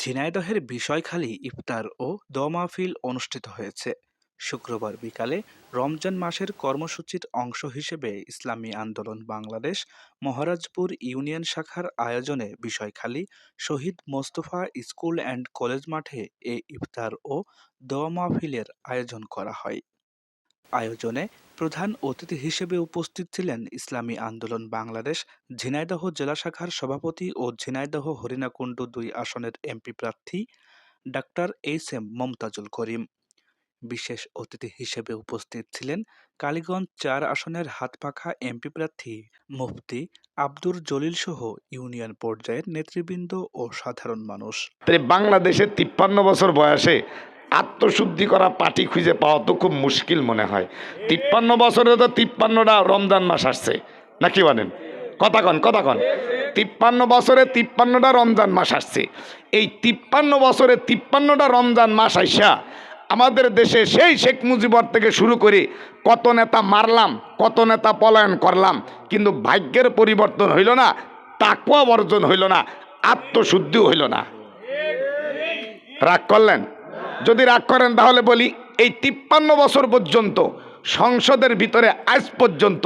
ঝিনাইদহের বিষয়খালী ইফতার ও দমাফিল অনুষ্ঠিত হয়েছে। শুক্রবার বিকালে রমজান মাসের কর্মসূচির অংশ হিসেবে ইসলামী আন্দোলন বাংলাদেশ, মহারাজপুর ইউনিয়ন শাখার আয়োজনে Bishkhali Shahid Mostafa school and college মাঠে এ ইফতার ও দোয়া মাহফিলের আয়োজন করা হয়। আয়োজনে প্রধান অতিথি হিসেবে উপস্থিত ছিলেন ইসলামী আন্দোলন বাংলাদেশ, ঝিনাইদহ জেলা শাখার সভাপতি ও ঝিনাইদহ হরিণাকুণ্ড দুই আসনের এমপি প্রার্থী ডাক্তার এইচ এম মমতাজুল করিম। বিশেষ অতিথি হিসেবে উপস্থিত ছিলেন কালীগঞ্জ চার আসনের হাতপাখা এমপি প্রার্থী মুফতি আব্দুর জলিল সহ ইউনিয়ন পর্যায়ের নেতৃবৃন্দ ও সাধারণ মানুষ। তাই বাংলাদেশে তিপ্পান্ন বছর বয়সে আত্মশুদ্ধি করা পার্টি খুঁজে পাওয়া তো খুব মুশকিল মনে হয়। তিপ্পান্ন বছরে তো তিপ্পান্নটা রমজান মাস আসছে। নাকি বলেন? কথা কন কথা কন। তিপ্পান্ন বছরে তিপ্পান্নটা রমজান মাস আসছে। এই তিপ্পান্ন বছরে তিপ্পান্নটা রমজান মাস আইসা আমাদের দেশে সেই শেখ মুজিবর থেকে শুরু করে কত নেতা মারলাম, কত নেতা পলায়ন করলাম, কিন্তু ভাগ্যের পরিবর্তন হইল না, তাকুয়া বর্জন হইল না, আত্মশুদ্ধিও হইল না। রাগ করলেন? যদি রাগ করেন, তাহলে বলি এই তিপ্পান্ন বছর পর্যন্ত, সংসদের ভিতরে আজ পর্যন্ত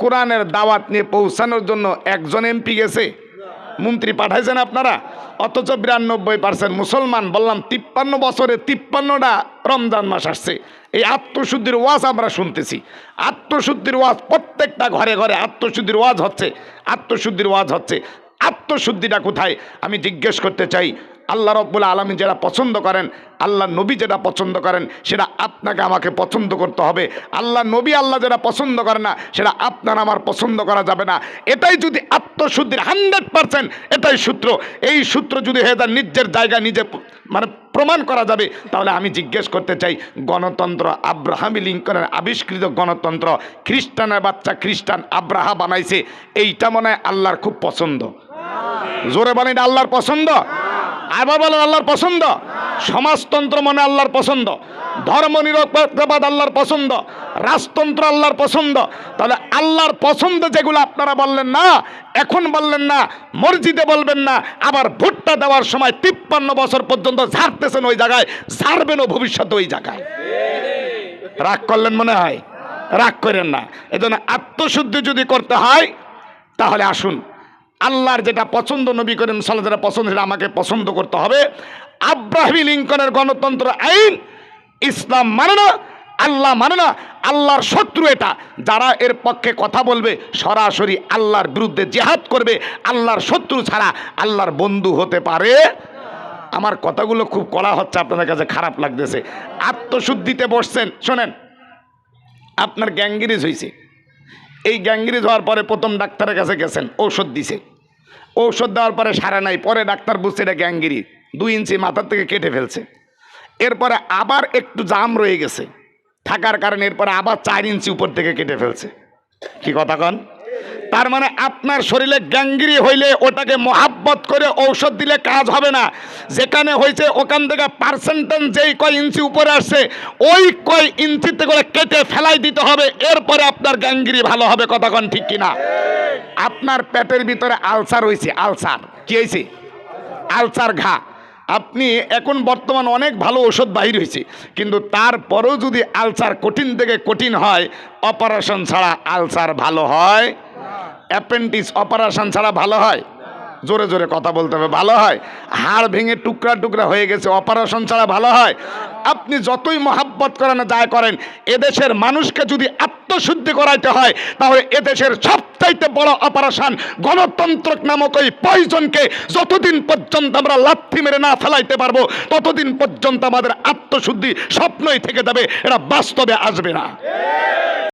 কোরআনের দাওয়াত নিয়ে পৌঁছানোর জন্য একজন এমপি গেছে। মন্ত্রী পাঠাইছেন আপনারা? অথচ বিরানব্বই পার্সেন্ট মুসলমান, বললাম তিপ্পান্ন বছরে তিপ্পান্নটা রমজান মাস আসছে। এই আত্মশুদ্ধির ওয়াজ আমরা শুনতেছি। আত্মশুদ্ধির ওয়াজ, প্রত্যেকটা ঘরে ঘরে আত্মশুদ্ধির ওয়াজ হচ্ছে, আত্মশুদ্ধির ওয়াজ হচ্ছে। আত্মশুদ্ধিটা কোথায়? আমি জিজ্ঞেস করতে চাই আল্লাহ রব্বুল আলমী যেটা পছন্দ করেন, আল্লাহ নবী যেটা পছন্দ করেন, সেটা আপনাকে আমাকে পছন্দ করতে হবে। আল্লাহ নবী আল্লাহ যেটা পছন্দ করে না, সেটা আপনার আমার পছন্দ করা যাবে না। এটাই যদি আত্মশুদ্ধির হান্ড্রেড পারসেন্ট এটাই সূত্র। এই সূত্র যদি হয়ে যায় নিজের জায়গা নিজে মানে প্রমাণ করা যাবে, তাহলে আমি জিজ্ঞেস করতে চাই, গণতন্ত্র আব্রাহামি লিঙ্কনের আবিষ্কৃত গণতন্ত্র খ্রিস্টানের বাচ্চা খ্রিস্টান আব্রাহা বানাইছে, এইটা মনে হয় আল্লাহর খুব পছন্দ। জোরে বলেন আল্লাহর পছন্দ? আবার বলেন আল্লাহর পছন্দ? সমাজতন্ত্র মনে আল্লাহর পছন্দ। ধর্ম নিরপেক্ষবাদ আল্লাহর পছন্দ। রাজতন্ত্র আল্লাহর পছন্দ। তাহলে আল্লাহর পছন্দ যেগুলো আপনারা বললেন না, এখন বললেন না, মসজিদে বলবেন না, আবার ভোটটা দেওয়ার সময় তিপ্পান্ন বছর পর্যন্ত ঝাড়তেছেন ওই জায়গায়, ঝাড়বেনও ভবিষ্যতে ওই জায়গায়। রাগ করলেন মনে হয়? রাগ করেন না। এজন্য আত্মশুদ্ধি যদি করতে হয়, তাহলে আসুন। আল্লাহর যেটা পছন্দ, নবী করিম সাল্লাহ যেটা পছন্দ, সেটা আমাকে পছন্দ করতে হবে। আব্রাহিম লিঙ্কনের গণতন্ত্র আইন, ইসলাম মানে না, আল্লাহ মানে না, আল্লাহর শত্রু এটা। যারা এর পক্ষে কথা বলবে, সরাসরি আল্লাহর বিরুদ্ধে জেহাদ করবে, আল্লাহর শত্রু ছাড়া আল্লাহর বন্ধু হতে পারে। আমার কথাগুলো খুব কড়া হচ্ছে, আপনাদের কাছে খারাপ লাগতেছে। আত্মশুদ্ধিতে বসছেন, শোনেন, আপনার গ্যাঙ্গিরিজ হয়েছে এই গ্যাঙ্গিরিজ হওয়ার পরে প্রথম ডাক্তারের কাছে গেছেন, ঔষধ দিছে। ঔষধ দেওয়ার পরে সারা নাই, পরে ডাক্তার বুঝছে এটা গ্যাঙ্গিরি দুই ইঞ্চি মাথার থেকে কেটে ফেলছে। এরপরে আবার একটু জাম রয়ে গেছে। থাকার কারণে এরপরে আবার চার ইঞ্চি উপর থেকে কেটে ফেলছে। কি কথা কন? তার মানে আপনার শরীরে গ্যাঙ্গিরি হইলে ওটাকে মহাব্বত করে ঔষধ দিলে কাজ হবে না। যেখানে হয়েছে ওখান থেকে পার্সেন্টেজ যেই কয় ইঞ্চি উপরে আসছে, ওই কয় ইঞ্চিতে করে কেটে ফেলাই দিতে হবে, এরপরে আপনার গ্যাঙ্গিরি ভালো হবে কতক্ষণ ঠিক কিনা? আপনার পেটের ভিতরে আলসার হয়েছে আলসার। কি হয়েছে আলসার ঘা। আপনি এখন বর্তমান অনেক ভালো ওষুধ বাহির হয়েছে কিন্তু তারপরেও যদি আলসার কঠিন থেকে কঠিন হয় অপারেশন ছাড়া আলসার ভালো হয় অ্যাপেন্ডিক্স অপারেশন ছাড়া ভালো হয়? জোরে জোরে কথা বলতে হবে, ভালো হয়। হাড় ভেঙে টুকরা টুকরা হয়ে গেছে, অপারেশন ছাড়া ভালো হয়। আপনি যতই মহাব্বত করেন যাই করেন, এদেশের মানুষকে যদি আত্মশুদ্ধি করাইতে হয়, তাহলে এদেশের সবচাইতে বড় অপারেশন গণতন্ত্র নামক ওই পয়জনকে যতদিন পর্যন্ত আমরা লাথি মেরে না ফেলাইতে পারব, ততদিন পর্যন্ত আমাদের আত্মশুদ্ধি স্বপ্নই থেকে যাবে, এটা বাস্তবে আসবে না।